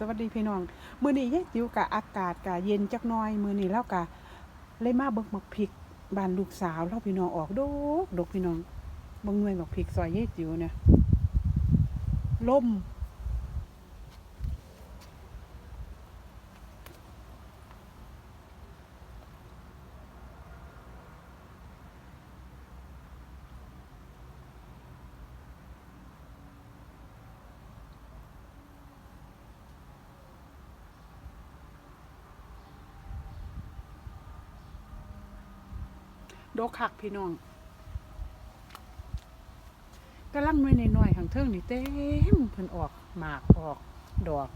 สวัสดีพี่น้อง มือนี้ยายจิ๋วกะอากาศกะเย็นจักหน่อย มือนี้เรากะเลยมาเบิ่งบักพริกบ้านลูกสาวเราพี่น้องออกดกดกพี่น้องบังหน่วยบักพริกซอยยายจิ๋วเนี่ยล่ม ดกคักพี่น้องกระลังน่วยน้อยๆข้างเทิงนี่เต็มเพิ่นออกหมากออกดอก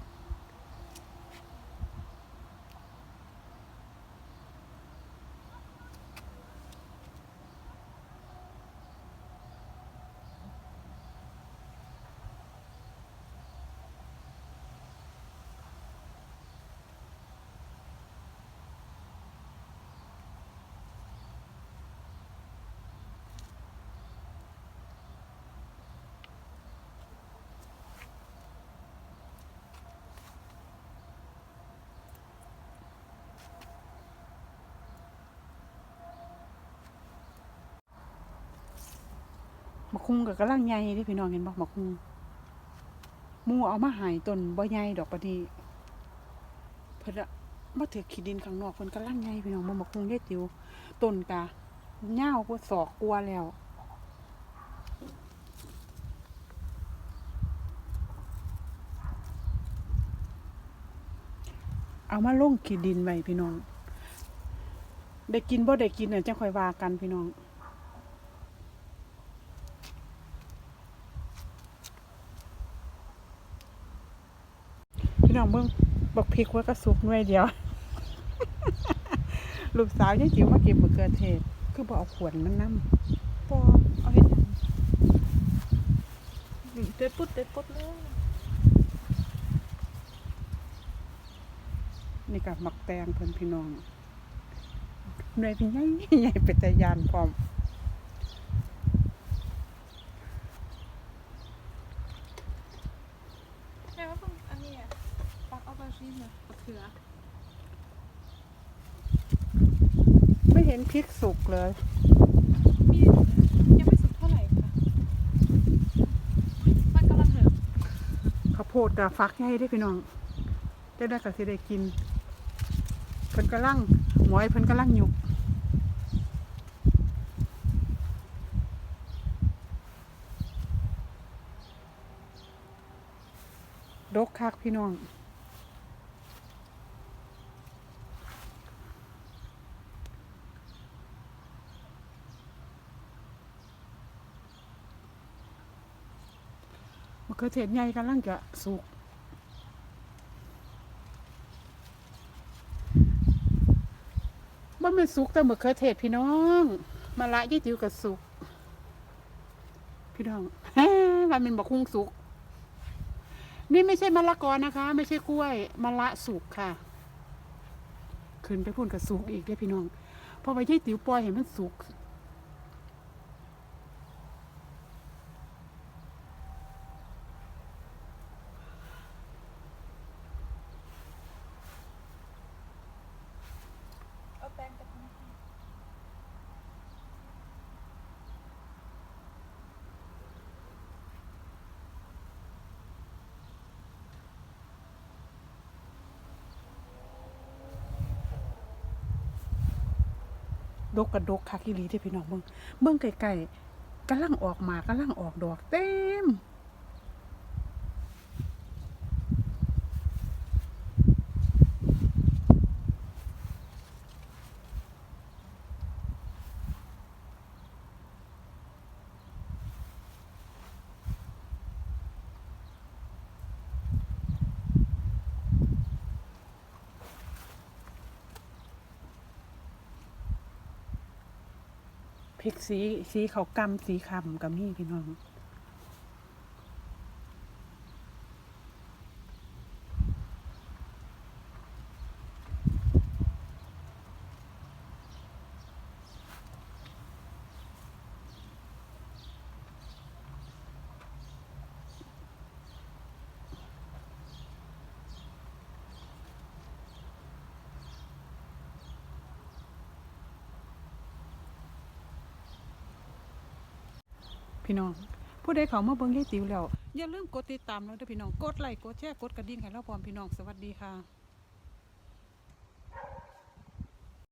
มะคุงก็กำลังใหญ่เด้พี่น้องเห็นบ่มะคุงมูเอามาหายต้นบ่ใหญ่ดอกปะนี้เพิ่นอะมาถือขี้ดินข้างนอกเพิ่นกำลังใหญ่พี่น้องบ่มะคุงยายติ๋วต้นกะยาวกว่าศอกกว่าแล้วเอามาลงขี้ดินไว้พี่น้อง ได้กินบ่ได้กินน่ะจังค่อยว่ากันพี่น้อง น้องเบิ่งบักพริกไว้ก็สุกหน่วยเดียว ลูกสาวยายจิ๋วมาเก็บมะเขือเทศ คือบ่เอาขวดมันนำบ่เอาเฮ็ดหยังเด็ดปุ๊ดเด็ดปุ๊ดเลยนี่ก็มักแตงเพิ่นพี่น้องหน่วยเป็นใหญ่ใหญ่เป็นตะยานพร้อม ใช่ว่าเพิ่งอันนี้อะปักเอาไปชีสเนี่ยมะเขือ ไม่เห็นพริกสุกเลย พี่ยังไม่สุกเท่าไหร่ค่ะ มันกำลังเหิมข้าวโพดกับฟักใหญ่เด้พี่น้องจะได้ก็สิได้กิน เพิ่นกำลังหมอยเพิ่นกำลังหยุกดกคักพี่น้องะเขือเทศใหญ่กำลังจะสุกบ่แม่นสุกแต่มะเขือเทศพี่น้องมะละยี่ติ๋วกับสุก พี่น้องว่ามันบอกคุ้งสุก นี่ไม่ใช่มะละกอนะคะ ไม่ใช่กล้วยมะละสุกค่ะ ขึ้นไปพูนกับสุกอีกเด้พี่น้องเพราะว่ายี่ติ๋วปล่อยให้มันสุก เอาแป้งกับน้ำ ดกกระดกคักอีหลีเด้อพี่น้องเบิ่งเบิ่งไกลๆกำลังออกหมากกำลังออกดอกเต็ม พริกสีสีเขาวกำสีคำกับมี่พี่น้อง พี่น้อง ผู้ใดเขามาเบิ่งยายติ๋วแล้วอย่าลืมกดติดตามเราด้วยพี่น้อง กดไลค์ กดแชร์ กดกระดิ่งให้เราพร้อมพี่น้อง สวัสดีค่ะ